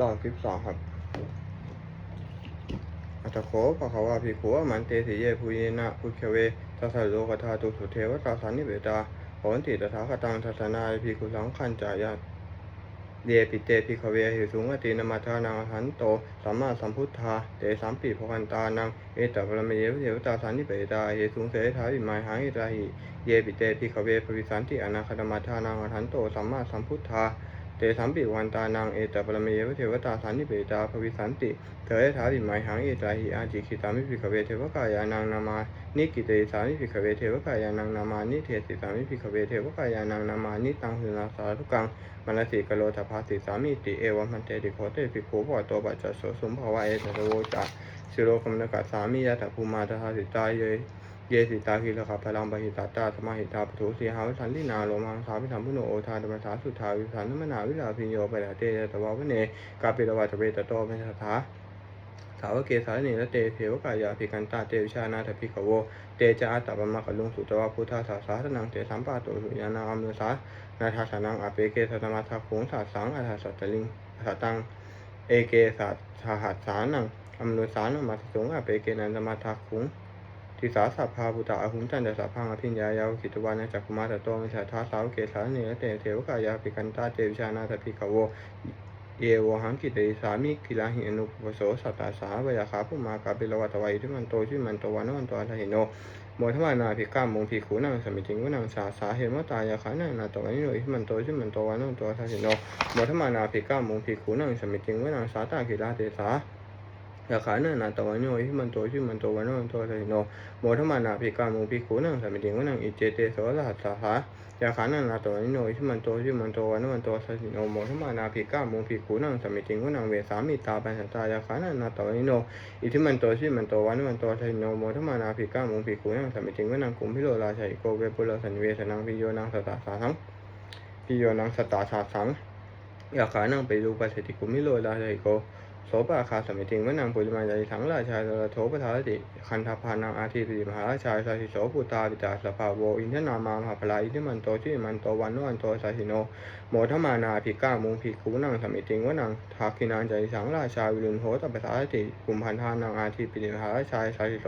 ต่อคลิปสองครับอัตโขภะคะวะภิกขุมันเตสิเยภูเยนะพุทธเวทัสสะโลกธาตุสุเทวตาสันนิเวตาโหนติตถาคตังทัสนาภิกขุสังขันจายาเยปิเตภิกขเวหิสุงอตินมัทธานังหันโตสัมมาสัมพุทธาเตสัมปิภวันตานังเอตปรมเยวเทวตาสันนิเวตาเหสุงเสถาวิมายหังอิราหิเยปิเตภิกขเวภวิสันติอนาคตมัทธานังหันโตสัมมาสัมพุทธา เตสัมปิวันตานังเอตปรเมยวเทวตาสันนิเบตาภวิสันติเถยถาริไมหังเอตาหิอาจิคิตามิภิกขเวเทวกายานังนามานิกิเตสามิภิกขเวเทวกายานังนามานิเทสิสามิภิกขเวเทวกายานังนามานิตังสุนาสาธุกังมนสิกโลทภาสิสามิติเอวมันเตติโคเตภิกขุปะโตปัจจโสสุมภวะเอตโรจะสิโรกมนกัสสามิยะตภูมาทหาสิตายเย เยสิตาคิลขับพลังบหิตาตาสมาหิตาปทุสีหาวิสันตินาโลมังสาวิธรรมพุโนโอทานธรรมสาสุทาวิสันนมนาวิลาพิโยไปะเตยตวาวเนกาปิรวัตเวตโตเมสถาสาวเกสาเนรเตเทวกายาภิกันตาเตวิชานาถภิกขโว เตจาอัตตปมะกลุงสุตวะพุทธาสาสาสนังเตสัมปาโตสุญานาอัมนุสานาทาสนังอเปเกสัตมาทักขุงสาสังอัฏฐสัตตลิงสัตตัง เอเกสัตสหัสสานังอัมนุสานัมัสสงอเปเกนันตมาทักขุง ทิสาสัพพาบุตาอหุมจันเดสัพพังอภิญญายาวกิตวานะจักกุมารตโตมิสาทาสาวเกสาเนเตเทวกายาปิกันตาเตวิชานาตภิกขโวเยวหังกิเตสามิกิลาหิอนุปโสสัตตาสาวยาคาภุมากาเปลวัตวัยที่มันโตชื่อมันโตวันวันตอัลหิโนโมทวานาภิกามงภิกขุนังสมิติงวนังสาสาเหมตายาขานังนาตวันิโนที่มันโตชื่อมันโตวันวันตอัลหิโนโมทวานาภิกามงภิกขุนังสมิติงวนังสาตากิลาเตสา ยาขานันาตวันโยหิมันโตชิมันโตวันโนโตไทโนโมทมานาภิกามุภิกขุนังสมิติงวนังอิเจเตโสรหัสสาหายาขานันาตวันโยหิมันโตชิมันโตวันโนโตไทโนโมทมานาภิกามุภิกขุนังสมิติงวนังเวสามิตาปัญสตายาขานันาตวันโยอิทิมันโตชิมันโตวันโนโตไทโนโมทมานาภิกามุภิกขุนังสมิติงวนังกุมพิโลราชัยโกเวปุโลสันเวสนังพิโยนังสตาสาสังพิโยนังสตาสาสังยาขานังไปรูปัสสติกุมิโลราชัยโก โสปะคาสมิติงวนังปุริมาจาริสังราชาตระโทปทาติคันธพานังอาทิติมหาราชาสาสิโสปุตตาปิตาสภาโวอินทนามามหาพลาอิทิมันโตชิมันโตวันนวันโตสาหิโนโมทมานาภิก้ามุงภิกขุนังสมิติงวนังทาคินังจาริสังราชาวิรุณโหตปสาติกุมพันธานังอาทิปิมหาราชาสาสิโส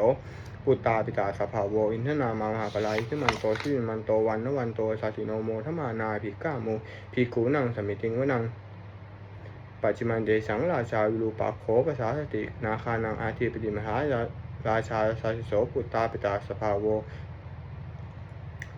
ปุตตาปิตาสภาโวอินทนามามหาพลาอิทิมันโตชิมันโตวันนวันโตสาหิโนโมทมานาภิก้ามุงภิกขุนังสมิติงวนัง ปัจจิมันเดชังราชาวิรูปาโคภาษาสติ นาคานังอาทิปติมหาราชาสาสิโสปุตตาปิตาสภาโว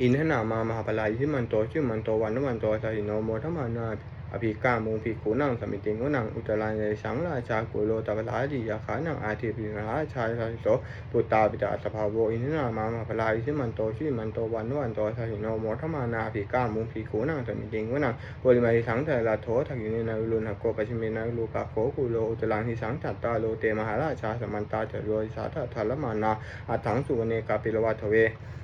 อินทนามามหาปลายที่มันโตชื่อมันโตวันนวันโตสาหิโนโมทมานา อภิกามุงภิกขุนังสมิติงวนังอุตรายในสังราชากุโลตปลาดิยาขานังอาทิปิมหาราชาสาสิโสปุตตาปิตาสภาโวอินนามามาปลายที่มันโตชื่อมันโตวันวันโตสหิโนโมทมานาภิกามุงภิกขุนังสมิติงวนังบริมาทิสังแต่ละโถทักอยู่ในนาวิรุณหกโกปัชิเมนาวิรูปะโขกุโลอุตลังทิสังจัตตาโลเตมหาราชาสมันตาจโรยสาธทัลลมานาอัฏฐังสุวเนกาปิลวัตเว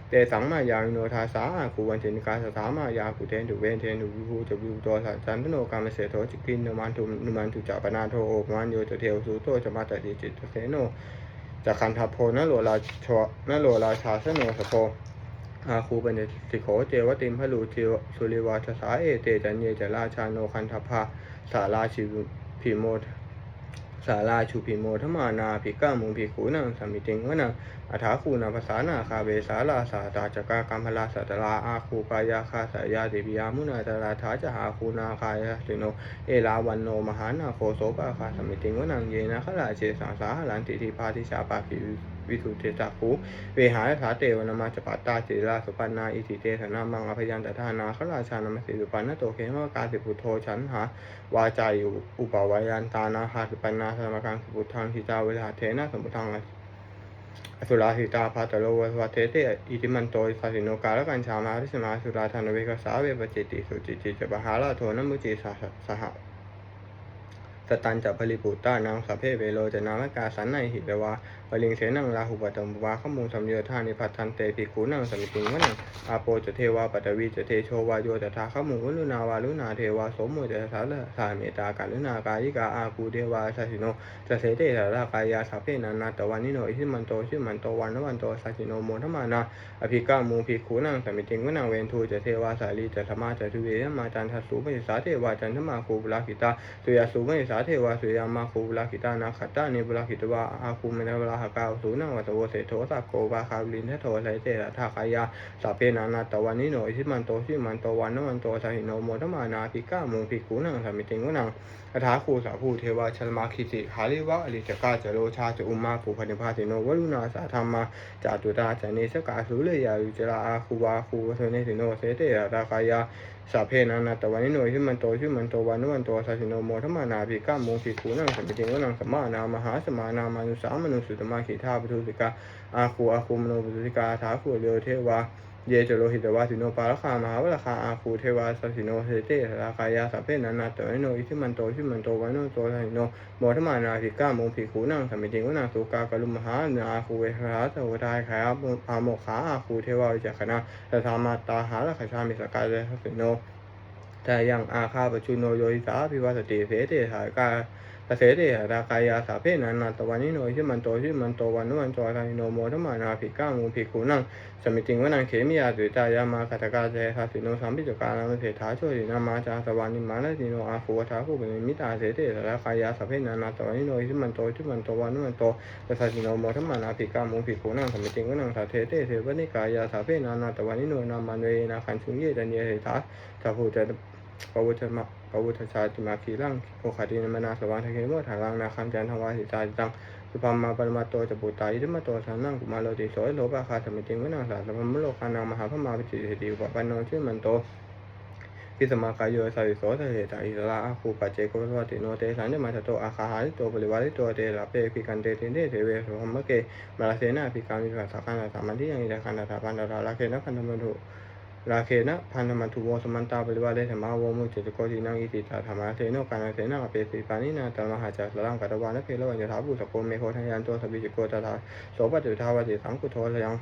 เตสังมายาโนทาสาอาคูวันเทนิกาสสามายาคุเทนตุเวนเทนตุวิภูจะวิภูโตสัจจันทโนกามเสโทจิกินนมันตุนุมันตุจัปนาโทโอมันโยตเทวสุโตจมาตติจิตเสโนจักขันทัพโพนโลราชนโลราชาสโนสโพอาคูเปัญญสิโขเจวติมพลูเทวสุริวาทสาเอเตจันเยจราชาโนคันทพาสาราชิพิโมท สาราชูพิโมทมานาภิกามุงภิขุนังสมิติงวนังอัฐาคูนาภาษานาคาเวสาลาสาตาจกากัมพลาสัตลาอาคูกายาคาสายาเดบิยามุนาตราทาจหาคูนาคายาสิโน เอลาวันโนมหานาโคโสปาคาสมิติงวนังเยนะขลาเจสังสาหลันติทิพาทิชาปาภิ วิสุเทจักขุเวหาถาเตวนามาจปาตาจิราสุปันนาอิทิเตสนามังอภยันตทานาขลาชานามสิสุปันนโตเขมกาสิปุโทฉันหาวาจายุอุปวายันตานาหาสุปันนาสมกังสุปุทังทิจาเวลาเทนะสมุทังอสุราหิตาภาตโลวัสวาเทเตอิติมันโตสาสิโนกาลกัญชามาริสมาสุราธานเวกสาเวปจิติสุจิติจบหาลาโทนมุจิสาสหสตันจะผลิปุตตานางสัพเพเวโรจะนามกาสันในหิเปวาปลิงเสนังราหุปตมวาขมุงสัมโยธานิพัทันเตภิกขุนังสมิติงวนังอาโปจะเทวาปัตวีจะเทโชวาโยจะทาขมุงวลุนาวาลุนาเทวาสมโมจะสาละสาเมตากาลุนากายิกาอาคูเทวาสัสิโนจะเสเตสารากายาสัพเพนานาตวันิโนอิทิมันโตชิมันโตวันนวันโตสัสิโนโมทมานาอภิกามูภิกขุนังสมิติงวนังเวนทูจะเทวาสาลีจะสมาจะทุเวมาจันทสุปฏิสาเทวาจันทมาคูบุลากิตาสุยาสุปฏิสาเทวาสุยามาคูบุลากิตานาคตานิบุลากิตวาอาคูเมนบุลาหกาสุนังวัตโวเสโทสักโกวาคาลินเทโทไลเตระทาคายาสัพเพนานาตวันนิโนอิทิมันโตชิมันโตวันนวันโตสหิโนโมทมานาภิกามูภิกขุนังสมิติงวนังคาถาคูสาภูเทวาชลมาคิติหาลิวะอริจกาจโรชาจอุมมาภูพนิพาติโนวรุณาสาธรรมาจาตุตาจเนสกาสุเลยายุจราอาคูวาคูวเสเนสิโนเสเตระตากายา สัพเพนานาตวันนิโนยชิมันโตชิมันโตวันนวันโตสัสิโนโมทมานาภิกามุขิคูนังสัมปติงวนังสมานามหาสมานามานุสามนุสุตมาขีธาปทุสิกาอาคูอาคูมโนปทุสิกาถาคูเรเทวา เยจโลหิตวาสิโนปาลคามหาวราคาอาคูเทวาสสิโนเสเตสรากายาสัพเพนันนาเตวิโนอิทิมันโตชิมันโตวันโนโตสันโนโมทมานาภิกาโมภิกขุนังสมิติงวนังสุกากลุมหานาอาคูเวหาสวทายขายอาโมขาอาคูเทวาวิจักขณะตถามาตาหาลขชามิสกายเลสสิโนแต่ยังอาคาปชุโนโยหิสาภิวัสติเสเตสากา เกษตรรากายาสาเพนันนาตวันนิโนชิมันโตชิมันโตวันนุวันโตทานิโนโมทมานาภิก้ามูภิกขุนังสมิติงวนังเขมิยาตุตายามาคัตกาเจทัสสิโนสัมปิจกาลามเสถาโชตินามาจาสวานิมาลติโนอาภูวทาภูปนิมิตาเสเตสรากายาสาเพนันนาตวันนิโนชิมันโตชิมันโตวันนุวันโตทัสสิโนโมทมานาภิก้ามูภิกขุนังสมิติงวนังสาเทเตเทวนิกายาสาเพนันนาตวันนิโนนามันเวนาคันชุงเยตันเยเสถาสัพพุจปวุฒมะ วุฒชาติมาคีรังโอคาตินมนาสว่างทะเกโมถารังนาคัมจันทวาสิตาจิตังสุภามาปรมาโตจะปุตตายิธมโตสันนังกุมาโลติโสยโลภะคาสมิติงวนังสาสมมโลกานังมหาพมาวิจิเสติอุปปันโนชื่อมันโตพิสมากายโยสาริโสเลตาอิสระอาคูปัจเจโกสวัติโนเตสันเดมาตโตอาคาหาริโตปริวาริโตเตระเปพิกันเตตินเตเทเวสุหัมะเกมาลาเสนาภิกามิปัสสะคันตามันที่ยังอิดาคันตาปันตาลาเคนะคันธมันตุ ราเคนะพันธมันทุโวสมันตาปริวาเลธมาวมุจติโกตินังอิติตาธรรมะเทโนกานาเทนะอเปสิปานินาตมหาจัสลังกัตวานะเพลวัญญาถาบุสโกเมโคทัยันตัวสบิจิโกตถาโสปฏิทาวติสังกุโทลยัง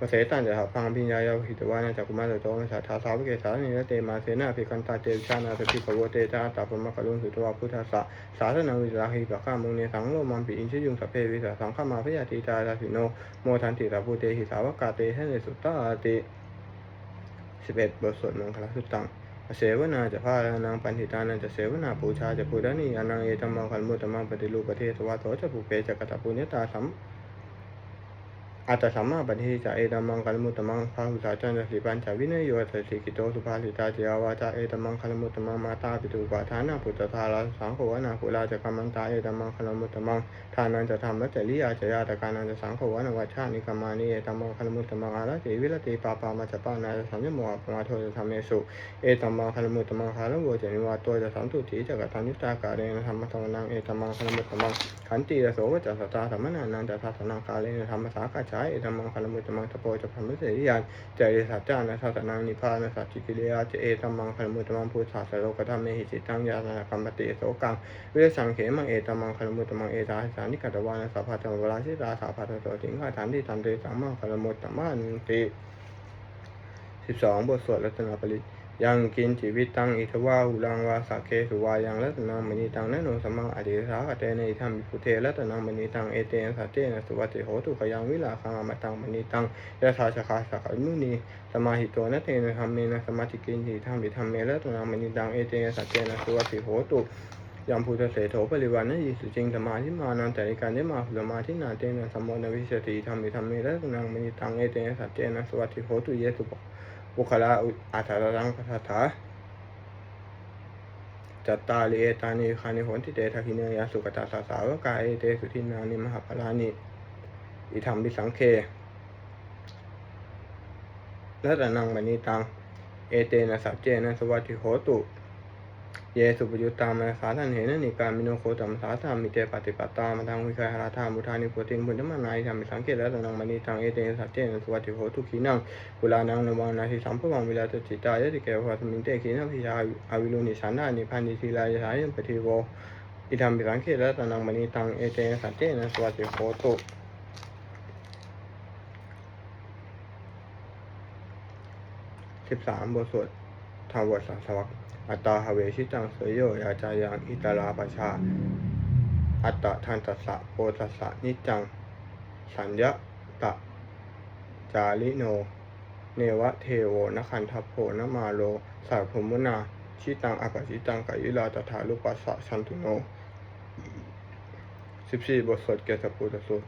วเสตันจะหาพังพิญญายาหิตวานะจักุมารโตมัสสะทาสาวเกสานิเตมาเสนาภิกันตาเตชานาสติภวเตตาตาปมะกลุงสุตวาพุทธัสะสาธนังวิราหิปะข้ามุงเนสังโลมัมปิอินชยุงสเพวิสาสังฆมาพยาติตาตาสิโนโมทันติตาภูเตหิสาวกาเตเทเนสุตตาติ สิบเอ็ดบทสวดมังคลสุตตังเสวนาจะพาลานังปันธิตานันจะเสวนาปูชาจะพูดานีอนังเอตัมมังคันมุตมังปฏิรูปประเทศวะโตจะปูเปจะกตปุญญตาสัม อัตสัมมาปฏิจะเอตมังคันมุตมังพาหุสาจันจะสิปัญจวินยโยตสิกิโตสุภาสิตาเจาวาจาเอตมังคันมุตมังมาตาปิตุปาทานาปุตตาลาสังโฆวนาคุลาจะกัมมันตาเอตมังคันมุตมังทานันจะทำและจะลิยาจะยาตการนันจะสังโฆวนาวัชชานิกามานิเอตมังคันมุตมังอาราติวิรติปาปามาจปานาจะสัมยโมะปมาโทจะทำเมสุเอตมังคลมุตมังคาลโวเจนิวาตัวจะสันตุถีจักตันยุตากาเรนะธรรมตวนังเอตมังคลมุตมังขันติโสวจัสตาสัมมนานันจะทัสนังกาเลนธรรมสากาชายเอตัมมังคลมุตตมังตโปจะพันมเสริยานจริสัจจานะทัสนังนิพานะสัจจิกิเลอาเจเอตัมมังคลมุตตมังพุทธาสโลกธรรมเมหิจิตังญาณกัมปติโสกังวิสังเขมังเอตัมมังคลมุตตมังเอตาสานิกัตวานะสัพพะธรรมวราชิตาสัพพะโตถิงฆาฐานที่ทันเตสัมมังคลมุตตมันติสิบสองบทสวดรัตนปริต ยังกินชีวิตตังอิทวาหุลังวาสักเคสุวายังรัตนังมณีตังนโนสมังอดีสาคเตเนธรรมิพุเทรัตนังมณีตังเอเตนสัตเตนะสุวัติโหตุขยังวิลาคังอมตังมณีตังยะถาชคาสักมุนีสมาหิโตนะเตนธรรมเนะสมาธิกินหิธรรมิธรรมเมรัตนังมณีตังเอเตนสัตเตนะสุวัติโหตุยัมพุทธเสโถปริวานะยิสุจิงธรรมาทิมานันแต่ริการเนมาหุลมาทินาเตนะสมโมนวิเศติธรรมิธรรมเมรัตนังมณีตังเอเตนสัตเตนะสุวัติโหตุเยสุป วุคลาอัฏฐรังพัทธาจัตตาลีเอตานิคานิโหนติเตทักิเนยสุกตาสาสาวกายเตสุทินานิมหาปลานิอิธรรมบิสังเครัตนังมณีตัง เอเตนะสัพเจนะสวัสดิโหตุ เยสุปยุตตามสาทันเหนันิการมิโนโคตัมสาธามิเตปฏิปตามทังวิคยหราธามุทานิโคตินบุนธรรมนายธรรมิสังเกตและตนังมณีทางเอเตสัตเจนสุวัติโหทุขีนังกุลานังนวังนาทิสัมภวังวิลาตจิตายติเกวะสมิงเตขีนังพิยาอวิลุนิสันดานิพันธิศีลายสายันปฏิโวอิธรรมิสังเกตและตนังมณีทางเอเตสัตเจนสุวัติโหตุสิบสามบทสวดทาวเวสสวัก อัตตาหเวชิตังเสยโยยาจายังอิตาลาปชา อัตตะทันตัสสะโพตัสสะนิจัง สัญญะตะ จาริโน เนวะเทโวนคันทัพโพนมาโลสัพพมุนาชิตังอากาชิตังกายุลาตถาลุปัสสะชันตุโนสิบสี่บทสวดเกศปุตตสูตร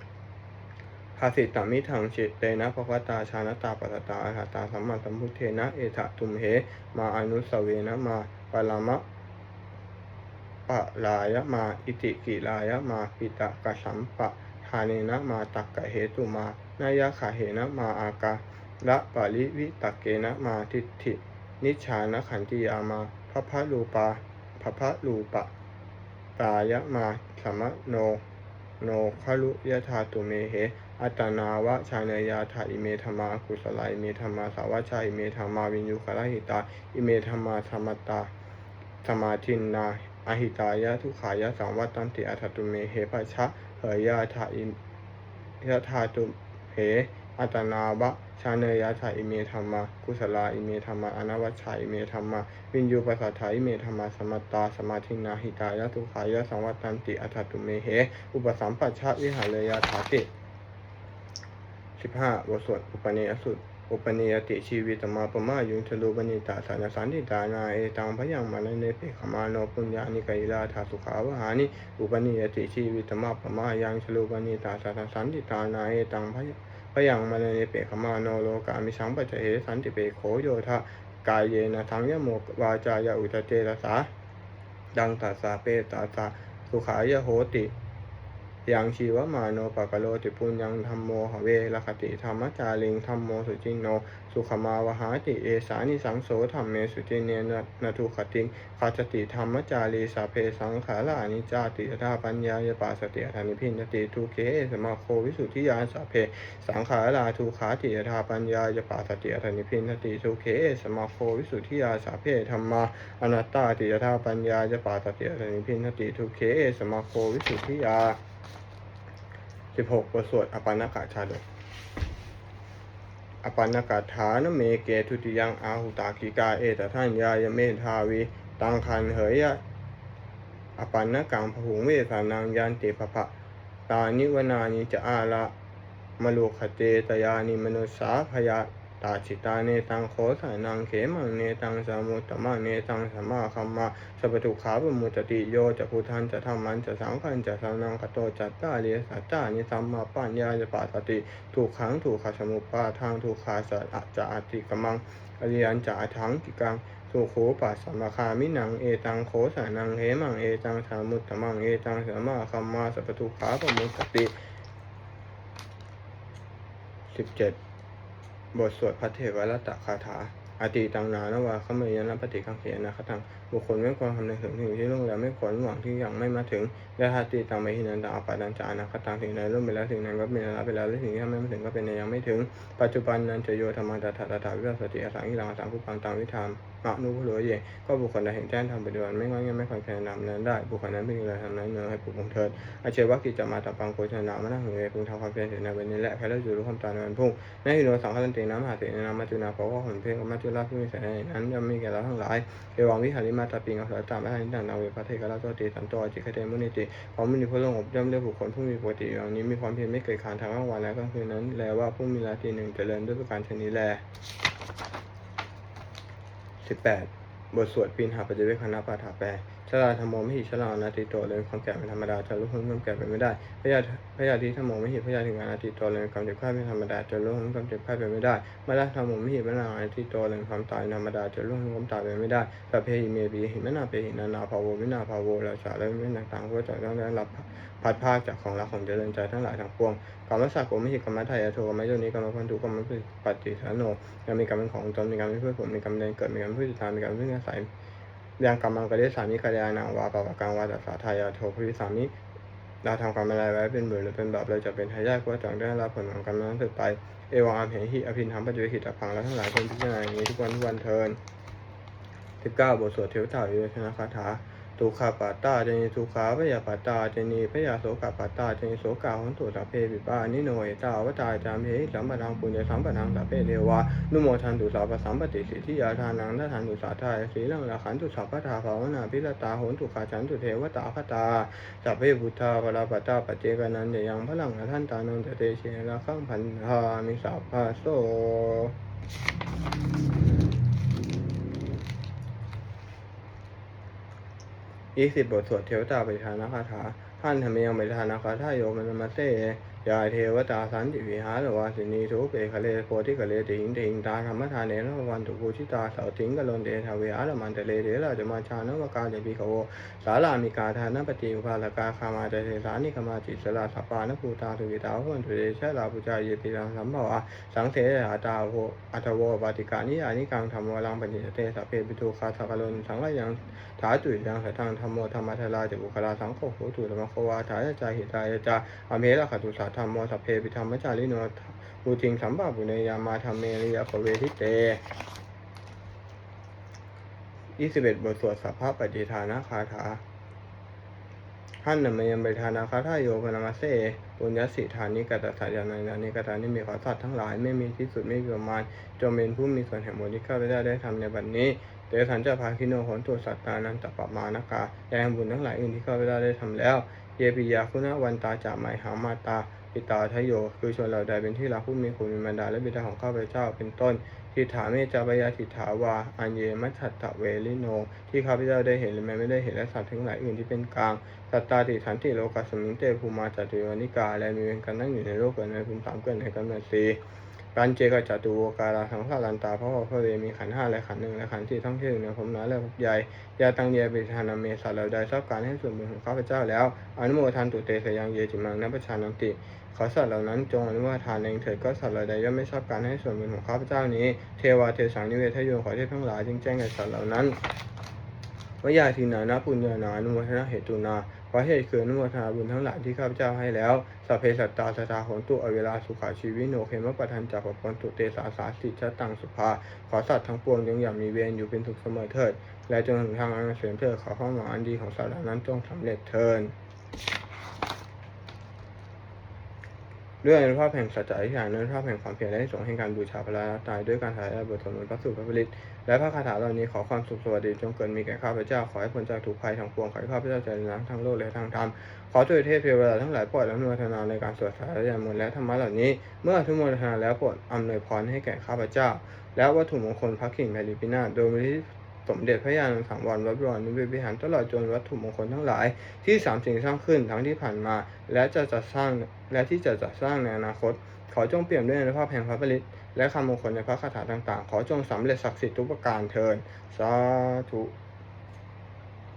ภาสิตามิทังจิตเตนะภควตาชานะตาปัสตาอาหาตาสัมมาสัมพุทเทนะ เอถะตุมเห มาอนุสเวนะมาปรามะปะลายะมาอิติกิลายะมาปิตะกะสัมปะทาเนนะมาตักกะเหตุมานายะขาเหนะมาอากาละปะริวิตักเกนะมาทิฏฐิ นิชานะขันติยามาพระพะรูปาพระพะรูปะตายะมาสมะโน โนคลุยะธาตุเมเห อัตนาวะชาเนยาธาอิเมธรรมากุสลาอิเมธรรมาสาวชาอิเมธรรมาวินยุคลหิตา อิเมธรรมาธรรมตาสมาทินนาอหิตายะทุขายะสังวัตตันติอัตตุเมเหปัชะเหยาธาอิยะธาตุเหอัตนาวะชาเนยะธาอิเมธรรมากุสลาอิเมธรรมาอนาวัชชาอิเมธรรมาวินยูปัสสัทธาอิเมธรรมาสมัตตาสมาทินาหิตายะทุขายะสังวัตตันติอัตตุเมเหอุปสัมปัชชะวิหารยาถาติ สิบห้าบทสวดอุปเนยสุตอุปนิยติชีวิตมาปมายุงทะลุบนิตาสานสันติตานาเอตังพยังมาลเนเปขมาโนปุญญานิกายลาทาสุขาวหานิอุปนิยติชีวิตมาปมายังทะลุบนิตาสานสันติตานาเอตังพยพยังมาลเนเปขมาโนโลกามิสังปัจเจเหสันติเปโขโยทะกายเยนะทังยโมวาจายะอุตเจตสาดังตัสสะเปตาสะสุขายโหติ ยังชีวมาโนปะกะโลติปุญญังธรรมโมหเวลคติธรรมจาริงธรรมโมสุจินโน สุขมาวหาติเอสานิสังโสธรรมเมสุจิเนนะนทุขติงคาจติธรรมจารีสาเพสังขารานิจาติยถาปัญญายปาสติอธานิพินติทุเคสมาโควิสุทธิยานสาเพสังขาราทุขาติยถาปัญญายปาสติอธานิพินติทุเคสมาโควิสุทธิยาสาเพธรรมาอนัตตาติยถาปัญญายปาสติอธานิพินติทุเคสมาโควิสุทธิยา สิบหกบทสวดอปันนกาชาดกอปันนกาฐานเมเกทุติยังอาหุตากิกาเอตทัญยายเมธาวีตังคันเหยยะอปันนกังพหุงเวสานังยันติภะตานิวนานิจะอาละมโลคเตตยานิมนุสาพยา ตาจิตาเนตังโคสานังเขมังเนตังสามุตตมะเนตังสัมมาคัมมาสัพพทุขาปมุตติโยจะพุทธันจะธรรมันจะสังขันจะสังนังคโตจัตตาเลสัจจานิสัมมาปัญญาจะปัสติ ถูกขังถูกขัสมุปปาทางถูกขาสัจจะอติกมังอริยันจะอัถังกิกังสุโขปัสสมคามินังเอตังโคสานังเหมังเอตังสามุตตมังเอตังสัมมาคัมมาสัพพทุขาปมุตตติสิบเจ็ด บทสวดพระเทวรัตคาถาอาติตังนานวาขมยนะปฏิกังเขนะคตังบุคคลไม่ควรทำในถึงถึงที่ล่วงแล้วไม่ควรหวังที่ยังไม่มาถึงและหาติตังไม่หินันตังอปาดันจานะคตังสิ่งในล่วงไปแล้วถึงนั้นก็เป็นละไปแล้วและถึงที่ยังไม่มาถึงก็เป็นในยังไม่ถึง ปัจจุบันนั้นจะโยธรรมะตถาตถาวิปัสสติอสังกิรังอสังคุปังตังวิธาม มะนุพุโรเยก็บุคคลใดเห็นแจ้งทำปฏิบัติไม่ง้อเงียไม่คอยแคร์นำนั้นได้บุคคลนั้นเป็นอะไรทำนั้นเนื้อให้ปลุกคงเถิดอาเชวะกิจจะมาตับปังโคชนะมานั่งเหนื่อยพึงทำความเพียรเสียในวันนี้แหละแค่เลิกอยู่รู้ความตายในวันพรุ่งในหิโนสังฆตันติน้ำมหาเสนามัจจุนาเพราะว่าผลเพลงกับมัจจุราชผู้มีแสงนั้นย่อมมีแก่เราทั้งหลายเอวังวิหาริมาตาปิงอัสสตามะทันิตังนาเวพระเทกราชโตติสันโตจิคเตมุนิติความมุนิพระองค์อบย่อมเรียกบุคคลผู้มีปกติอย่างนี้มีความเพียรไม่เกิดขานทางกลางวันและกลางคืนนั้นแลว่าผู้มีราตรีหนึ่งเจริญด้วยประการชนิดแล สิบแปดบทสวดปีนหาปัจเจเวคณะปาถาแป ชลาธรรมโมไม่หิชลานาติโตเลยความแก่เป็นธรรมดาจะรู้พ้นความแก่เป็นไม่ได้พยาพยาธิธรรมโมไม่หิพยาถึงอนาติโตเลยความเจ็บไข้เป็นธรรมดาจะรู้พ้นความเจ็บไข้เป็นไม่ได้มาลาธรรมโมไม่หิพนาอนาติโตเลยความตายธรรมดาจะรู้พ้นความตายเป็นไม่ได้สัพเพหิเมปีหิมนาเปหินานาภาโววินาภาโวราชาและไม่ต่างๆก็จะต้องได้รับพัดภาคจากของรักของเจริญใจทั้งหลายทั้งปวงกรรมสักโกไม่หิกรรมไทยโทกรรมโยนิกรรมพันธุกรรมปฏิสานโนยังมีกรรมเป็นของตนมีกรรมเป็นเพื่อผลมีกรรมเดินเกิดมีกรรมเป็นผู้ติดตามมีกรรมเป็นผู้อาศัย ยังกำลังกเดสามิกายานังวาปะปะกังวาตัสสาทายาโทภวิสามิเราทำกรรมอะไรไว้เป็นบุญหรือเป็นบาปเราจะเป็นทายาทผู้จงได้รับผลของกรรมนั้นสืบไป เอวังอามเหหิอภินธรรมปัจจุบิตพังและทั้งหลายคนพิจารณาอย่างนี้ทุกวันทุกวันเทินสิบเก้าบทสวดเทวตาวิเวชนะคาถา ทุกขปัตตาเจนิทุกขาพยาปัตตาเจนิพยาโสกปัตตาเจนิโสกาหุนตุสัพเพปิปานิโนเอตาวตาจามเหสัมปะทังปุญญสัมปะทังสัพเพเทวานุโมทันตุสัพสัมปติสิทธิยาทานังนาทันตุสาทายสีลังละขันตุสัพพทาภาวนาพิรตาโหนตุขาฉันตุเทวตาคตาสัพเพพุทธาปราปัตตาปเจกนันจะยังพลังละท่านตานันเตเชนะขังพันธามิสัพพะโส ยี่สิบบทสวดเทวตาปฏิทานคาถาท่านธรรมยังปฏิทานคาถาโยมนมาเต ยาเทวตาสันติวิหารวาสินีทุเปคะเลโพธิคะเลติหิงติหิงตาธรรมทานเนรวันตุภูชิตาเสาติงกลนเดทาเวอารมันเตเลเดราจะมาชานวกาเจปิกโวสาลามิกาทานปฏิอุปาลกาคามาเตเทสานิคมาจิสลาสปานภูตาสุวิตาหุนตุเดชะลาปุจายเยปิรังสัมภวะสังเทหาตาโหอัตโวปาติกานิยานิกังธรรมวรังปัญญเตสพเพปิตุคาทากลนสังกยังถาตุยังสทังธรรมโมธรรมทลาจบุคลาสังโฆโหตุธรรมโควาถายจาหิตายจาอเมระขตุสาธรรมโมสัพเพปิธรรมจาริโนภูติงสัมบาปุเนยามาธรรมเมริยาภเวทิเตยี่สิบเอ็ดบทสวดสัพพะปฏิทานาคาถาหันนมยังไปทานาคาทายโยปนามาเซปุญญสิทานิกตสัจจานานานิกตานิมีขอสัตว์ทั้งหลายไม่มีที่สุดไม่มีประมาณจงเป็นผู้มีส่วนแห่งบุญที่ข้าพเจ้าได้ทำในบัดนี้เดชันจะพาคิโนโหนตัวสัตตานันตปปมานกาแรงบุญทั้งหลายอื่นที่ข้าพเจ้าได้ทำแล้ว เยปิยาคุณวันตาจาไมหามาตา ปิตาทโย คือชนเราใดเป็นที่รักผู้มีคุณมีบรรดาและบิดาของข้าพเจ้าเป็นต้นทิฏฐาเมจาปยาทิฏฐาวา อันเยมัจฉัตตะเวลิโน ที่ข้าพเจ้าได้เห็นหรือแม้ไม่ได้เห็นและสัตว์ทั้งหลายอื่นที่เป็นกลาง สัตตาติฐานติโลกัสสมิงเตภูมาจตุวนิกา และมีเวรกันนั่งอยู่ในโลกเกิดในภูมิสามเกิดในกำเนิดสีการเจกจตุวการาสังสารันตาเพราะว่าพระเวมีขันห้าและขันหนึ่งและขันที่ท่องเที่ยวอยู่ในภพน้อยและภพใหญ่ยาตังเยปิธานาเมสัตว์เราใดชอบการให้ส่วนบุญของข้าพเจ้าแล้ว อนุโมทันตุเตสยังเยจิมังนัปชานันติ ขอสัตว์เหล่านั้นจงอนุโมทานเองเถิดก็สัตว์เหล่าใดย่อมไม่ชอบการให้ส่วนบุญของข้าพเจ้านี้ เทวาเทสังนิเวทโยขอเทพทั้งหลายจึงแจ้งแก่สัตว์เหล่านั้นวายาทีนานาปุญญานาอนุโมทนาเหตุนาเพราะเหตุคืออนุโมทนาบุญทั้งหลายที่ข้าพเจ้าให้แล้วสัพเพสัตตาสตาโหนตุอเวลาสุขาชีวิโนเคมปะทันจากปปนตุเตสาสาสิชะตังสุภา ขอสัตว์ทั้งปวงจงอย่ามีเวรอยู่เป็นทุขเสมอเถิด และจงถึงทางอันเกษมเถิดขอความหวังอันดีของสัตว์เหล่านั้นจงสำเร็จเถิด ด้วยอนุภาพแห่งสัจจะอธิษฐานอนุภาพแห่งความเพียรและที่ส่งให้การบูชาพระรัตนตรัยด้วยการถ่ายทอดบทสวดมนต์พระสุภาพริตและพระคาถาเหล่านี้ขอความสุขสวัสดีจงเกิดมีแก่ข้าพเจ้าขอให้พ้นจากทุกภัยทั้งปวงขอให้ข้าพเจ้าเจริญทั้งทางโลกและทางธรรมขอช่วยเทพเทวดาทั้งหลายโปรดอนุโมทนาในการสวดสาธยายมนต์และธรรมะเหล่านี้ เมื่ออนุโมทนาแล้วโปรดอำนวยพรให้แก่ข้าพเจ้า และวัตถุมงคลพระกิ่งแผ่นดินพินาโดยมี สมเด็จพระยาณสังวรวัดบวรนิเวศวิหารตลอดจนวัตถุมงคลทั้งหลาย ที่สามสิ่งสร้างขึ้นทั้งที่ผ่านมา และจะจัดสร้างและที่จะจัดสร้างในอนาคต ขอจงเปี่ยมด้วยอนุภาพแห่งพระผลิตและคำมงคลในพระคาถาต่างๆ ขอจงสำเร็จศักดิ์สิทธิ์ทุกประการเทินสาธุ